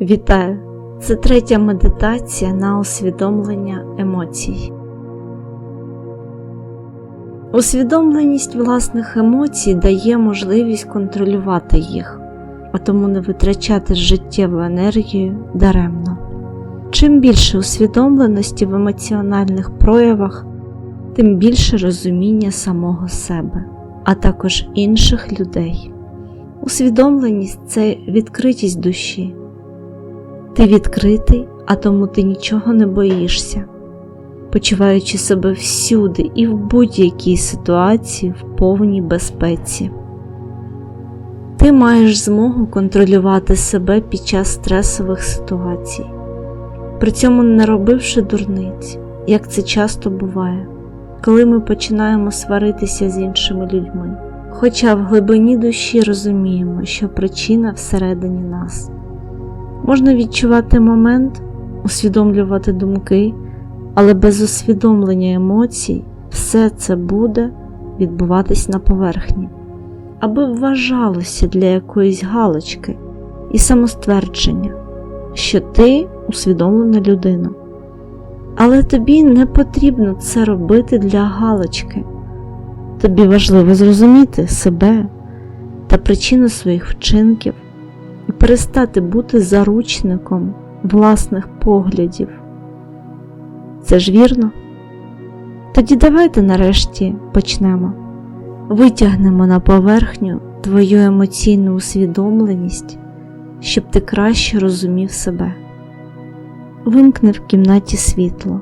Вітаю! Це третя медитація на усвідомлення емоцій. Усвідомленість власних емоцій дає можливість контролювати їх, а тому не витрачати життєву енергію даремно. Чим більше усвідомленості в емоціональних проявах, тим більше розуміння самого себе, а також інших людей. Усвідомленість це відкритість душі. Ти відкритий, а тому ти нічого не боїшся, почуваючи себе всюди і в будь-якій ситуації в повній безпеці. Ти маєш змогу контролювати себе під час стресових ситуацій, при цьому не робивши дурниць, як це часто буває, коли ми починаємо сваритися з іншими людьми. Хоча в глибині душі розуміємо, що причина всередині нас. Можна відчувати момент, усвідомлювати думки, але без усвідомлення емоцій все це буде відбуватись на поверхні, аби вважалося для якоїсь галочки і самоствердження, що ти усвідомлена людина. Але тобі не потрібно це робити для галочки. Тобі важливо зрозуміти себе та причину своїх вчинків і перестати бути заручником власних поглядів. Це ж вірно? Тоді давайте нарешті почнемо. Витягнемо на поверхню твою емоційну усвідомленість, щоб ти краще розумів себе. Вимкни в кімнаті світло,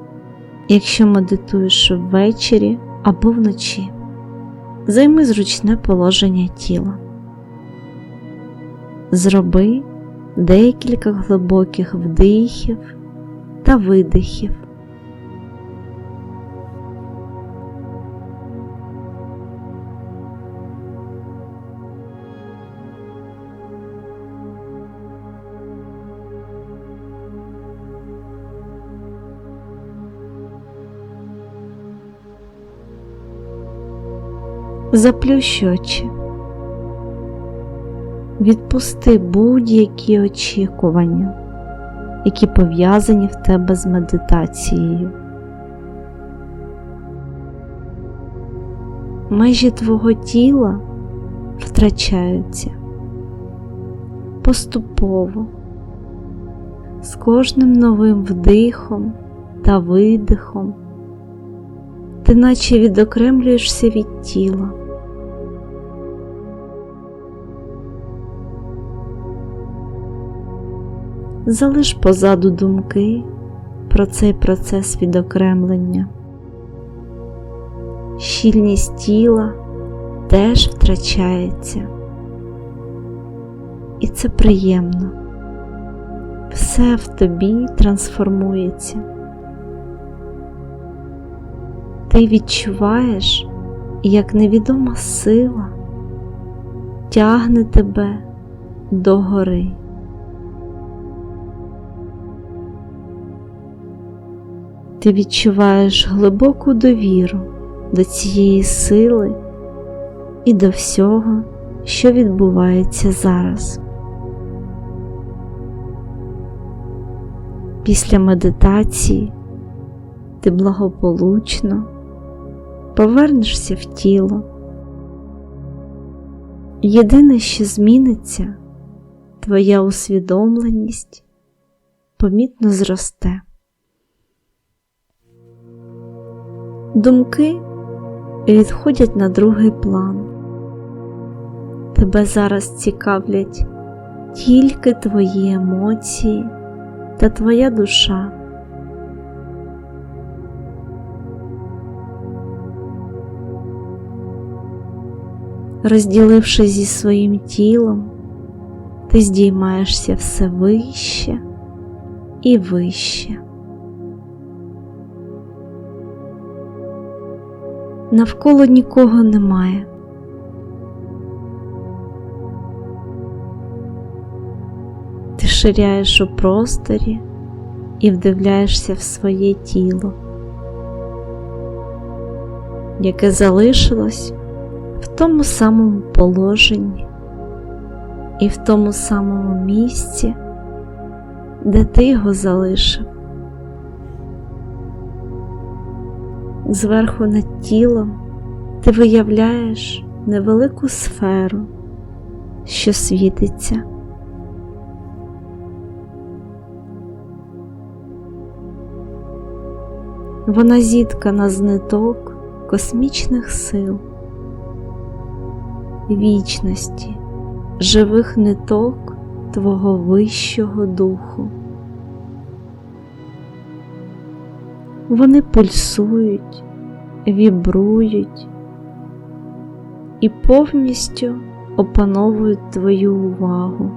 якщо медитуєш ввечері або вночі. Займи зручне положення тіла. Зроби декілька глибоких вдихів та видихів. Заплющ очі. Відпусти будь-які очікування, які пов'язані в тебе з медитацією. Межі твого тіла втрачаються поступово, з кожним новим вдихом та видихом, ти наче відокремлюєшся від тіла. Залиш позаду думки про цей процес відокремлення. Щільність тіла теж втрачається, і це приємно. Все в тобі трансформується. Ти відчуваєш, як невідома сила тягне тебе до гори. Ти відчуваєш глибоку довіру до цієї сили і до всього, що відбувається зараз. Після медитації ти благополучно повернешся в тіло. Єдине, що зміниться, твоя усвідомленість помітно зросте. Думки відходять на другий план. Тебе зараз цікавлять тільки твої емоції та твоя душа. Розділившись зі своїм тілом, ти здіймаєшся все вище і вище. Навколо нікого немає. Ти ширяєш у просторі і вдивляєшся в своє тіло, яке залишилось в тому самому положенні і в тому самому місці, де ти його залишив. Зверху над тілом ти виявляєш невелику сферу, що світиться. Вона зіткана з ниток космічних сил, вічності, живих ниток Твого вищого духу. Вони пульсують, вібрують і повністю опановують твою увагу.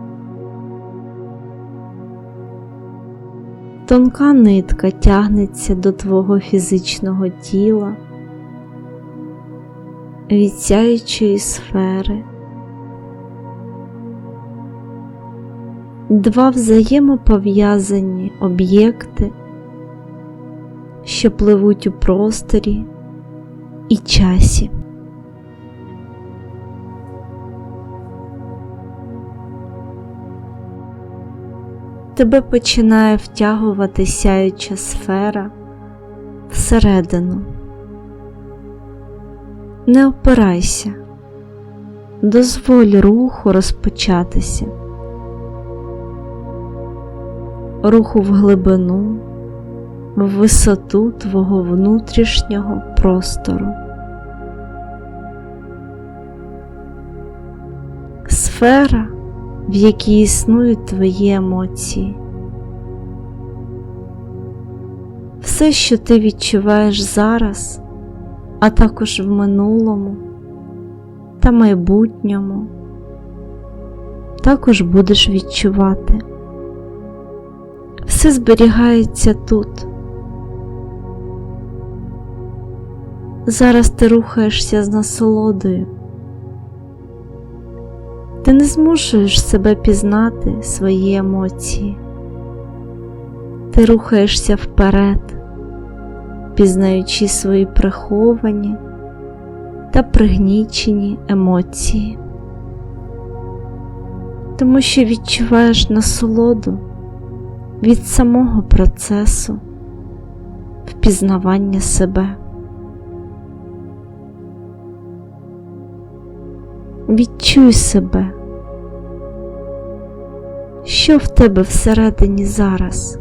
Тонка нитка тягнеться до твого фізичного тіла, від сфери. Два взаємопов'язані об'єкти, що пливуть у просторі і часі. Тебе починає втягувати сяюча сфера всередину. Не опирайся, дозволь руху розпочатися, руху в глибину, в висоту твого внутрішнього простору. Сфера в якій існують твої емоції. Все, що ти відчуваєш зараз, а також в минулому та майбутньому, також будеш відчувати. Все зберігається тут. Зараз ти рухаєшся з насолодою. Ти не змушуєш себе пізнати свої емоції. Ти рухаєшся вперед, пізнаючи свої приховані та пригнічені емоції, тому що відчуваєш насолоду від самого процесу впізнавання себе. Відчуй себе, що в тебе всередині зараз.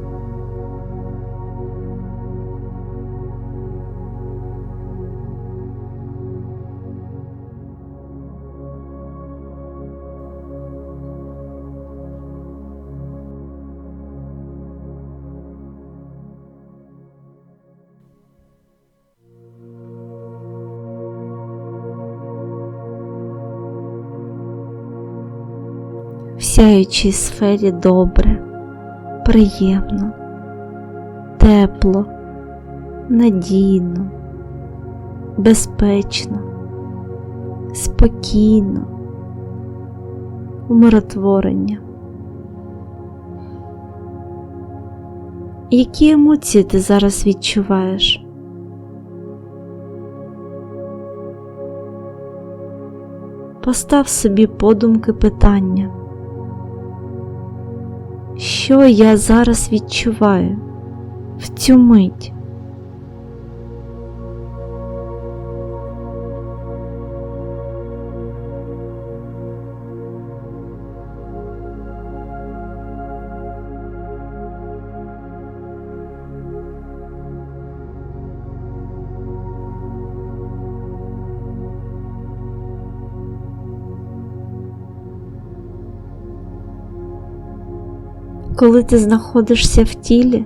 В сяючій сфері добре, приємно, тепло, надійно, безпечно, спокійно, умиротворення. Які емоції ти зараз відчуваєш? Постав собі подумки питання. Що я зараз відчуваю в цю мить? Коли ти знаходишся в тілі,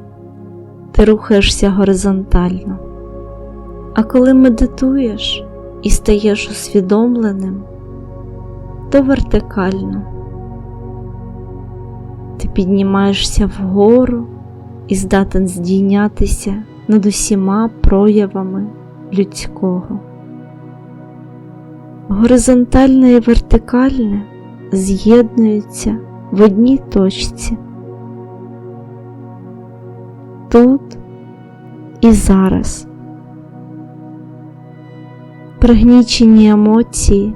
ти рухаєшся горизонтально, а коли медитуєш і стаєш усвідомленим, то вертикально. Ти піднімаєшся вгору і здатен здійнятися над усіма проявами людського. Горизонтальне і вертикальне з'єднуються в одній точці тут і зараз. Пригнічені емоції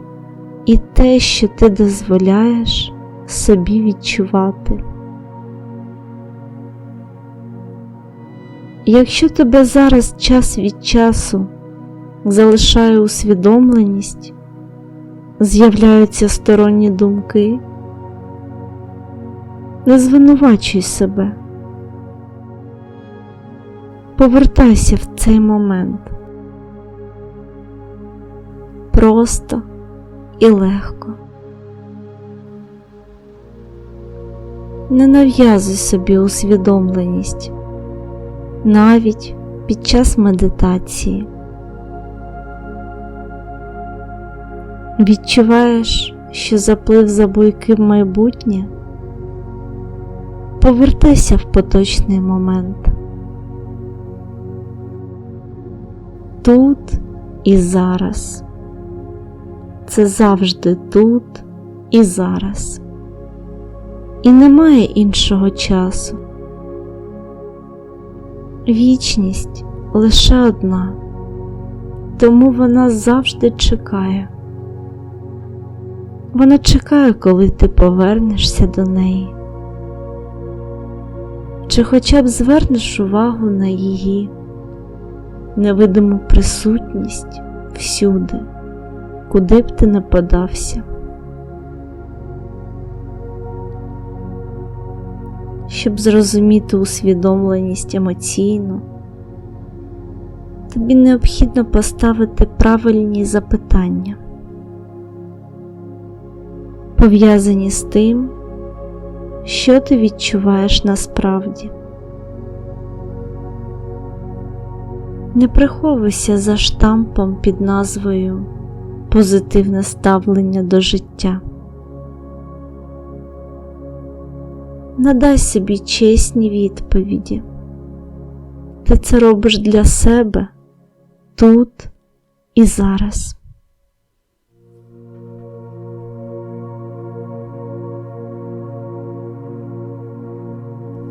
і те, що ти дозволяєш собі відчувати. Якщо тебе зараз час від часу залишає усвідомленість, з'являються сторонні думки, не звинувачуй себе. Повертайся в цей момент просто і легко. Не нав'язуй собі усвідомленість навіть під час медитації. Відчуваєш, що заплив за буйки в майбутнє? Повертайся в поточний момент. Тут і зараз. Це завжди тут і зараз. І немає іншого часу. Вічність лише одна, тому вона завжди чекає. Вона чекає, коли ти повернешся до неї. Чи хоча б звернеш увагу на її невидиму присутність всюди, куди б ти не подався. Щоб зрозуміти усвідомленість емоційну, тобі необхідно поставити правильні запитання, пов'язані з тим, що ти відчуваєш насправді. Не приховуйся за штампом під назвою Позитивне ставлення до життя. Надай собі чесні відповіді. Ти це робиш для себе тут і зараз.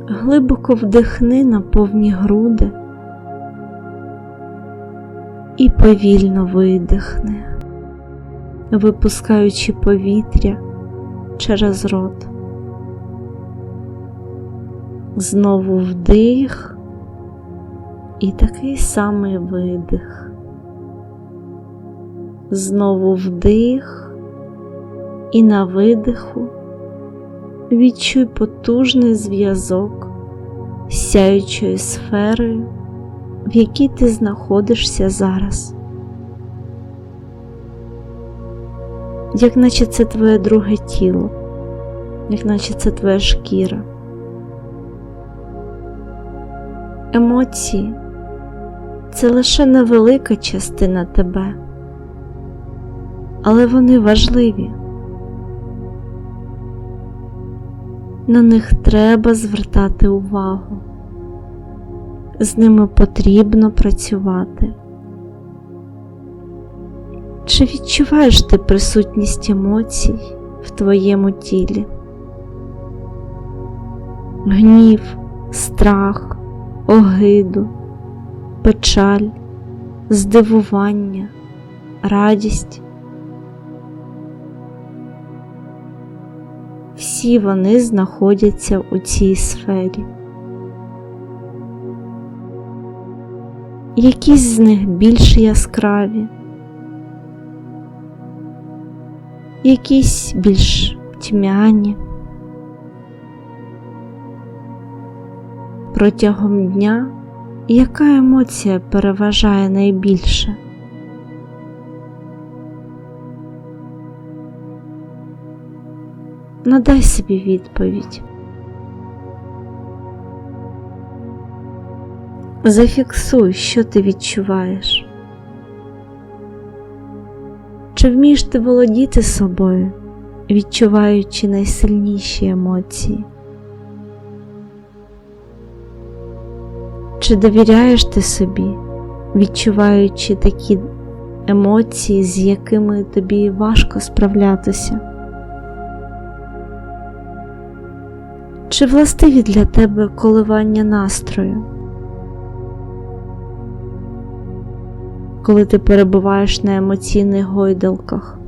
Глибоко вдихни на повні груди і повільно видихни, випускаючи повітря через рот. Знову вдих і такий самий видих. Знову вдих і на видиху відчуй потужний зв'язок з сяючою сферою, в якій ти знаходишся зараз. Як наче це твоє друге тіло, як наче це твоя шкіра. Емоції це лише невелика частина тебе, але вони важливі. На них треба звертати увагу, з ними потрібно працювати. Чи відчуваєш ти присутність емоцій в твоєму тілі? Гнів, страх, огиду, печаль, здивування, радість. Всі вони знаходяться у цій сфері. Якісь з них більш яскраві, якісь більш тьмяні. Протягом дня яка емоція переважає найбільше? Надай собі відповідь. Зафіксуй, що ти відчуваєш. Чи вмієш ти володіти собою, відчуваючи найсильніші емоції? Чи довіряєш ти собі, відчуваючи такі емоції, з якими тобі важко справлятися? Чи властиві для тебе коливання настрою? Коли ти перебуваєш на емоційних гойдалках?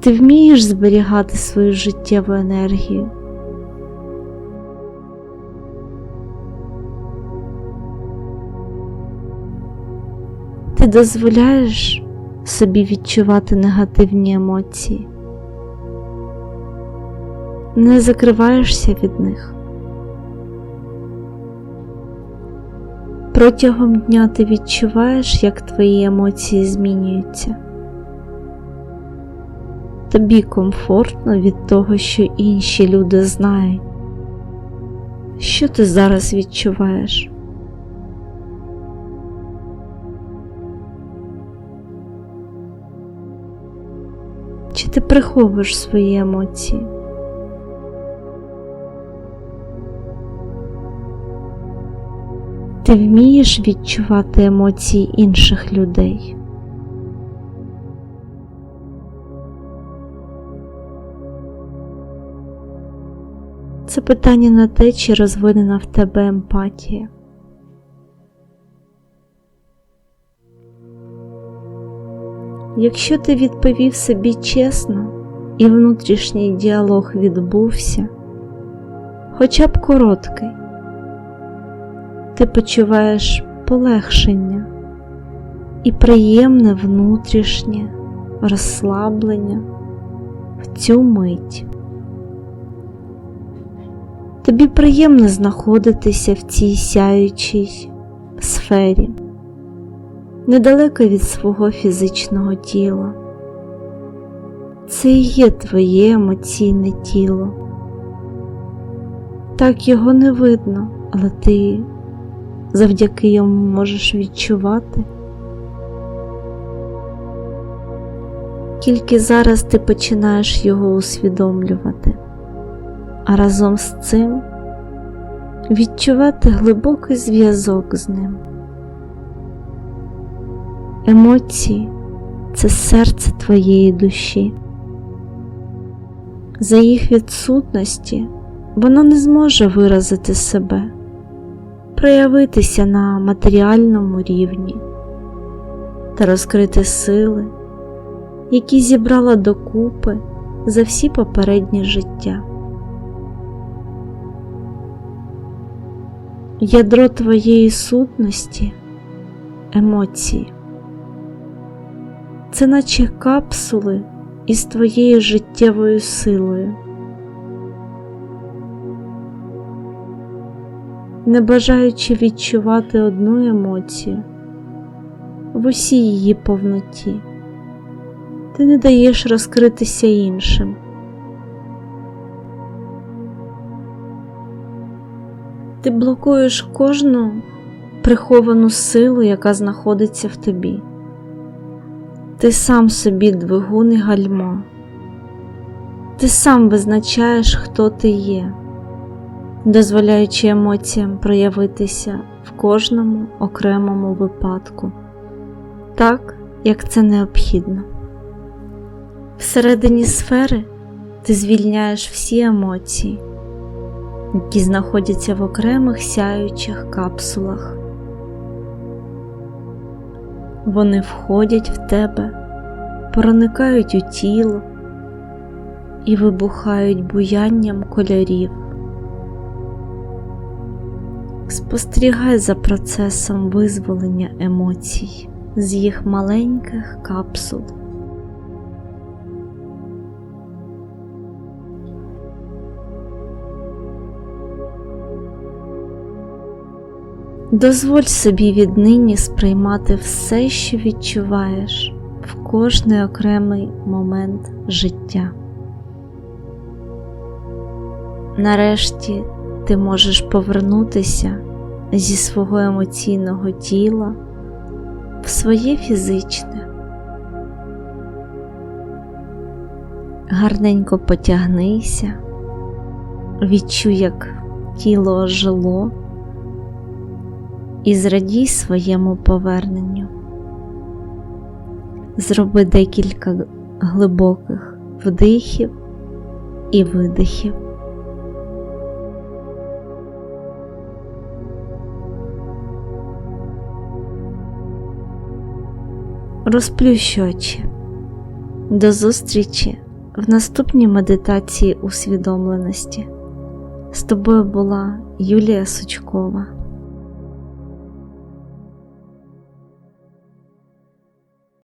Ти вмієш зберігати свою життєву енергію. Ти дозволяєш собі відчувати негативні емоції, не закриваєшся від них. Протягом дня ти відчуваєш, як твої емоції змінюються. Тобі комфортно від того, що інші люди знають. Що ти зараз відчуваєш? Чи ти приховуєш свої емоції? Ти вмієш відчувати емоції інших людей? Це питання на те, чи розвинена в тебе емпатія. Якщо ти відповів собі чесно і внутрішній діалог відбувся, хоча б короткий, ти почуваєш полегшення і приємне внутрішнє розслаблення в цю мить. Тобі приємно знаходитися в цій сяючій сфері, недалеко від свого фізичного тіла. Це і є твоє емоційне тіло. Так його не видно, але ти завдяки йому можеш відчувати. Тільки зараз ти починаєш його усвідомлювати, а разом з цим відчувати глибокий зв'язок з ним. Емоції це серце твоєї душі. За їх відсутності вона не зможе виразити себе, проявитися на матеріальному рівні та розкрити сили, які зібрала докупи за всі попередні життя. Ядро твоєї сутності емоції. Це наче капсули із твоєю життєвою силою. Не бажаючи відчувати одну емоцію в усій її повноті, ти не даєш розкритися іншим. Ти блокуєш кожну приховану силу, яка знаходиться в тобі. Ти сам собі двигун і гальмо. Ти сам визначаєш, хто ти є, дозволяючи емоціям проявитися в кожному окремому випадку, так, як це необхідно. Всередині сфери ти звільняєш всі емоції, які знаходяться в окремих сяючих капсулах. Вони входять в тебе, проникають у тіло і вибухають буянням кольорів. Спостерігай за процесом визволення емоцій з їх маленьких капсул. Дозволь собі віднині сприймати все, що відчуваєш в кожний окремий момент життя. Нарешті ти можеш повернутися зі свого емоційного тіла в своє фізичне. Гарненько потягнися, відчуй, як тіло ожило і зрадій своєму поверненню. Зроби декілька глибоких вдихів і видихів. Розплющ очі. До зустрічі в наступній медитації усвідомленості. З тобою була Юлія Сучкова.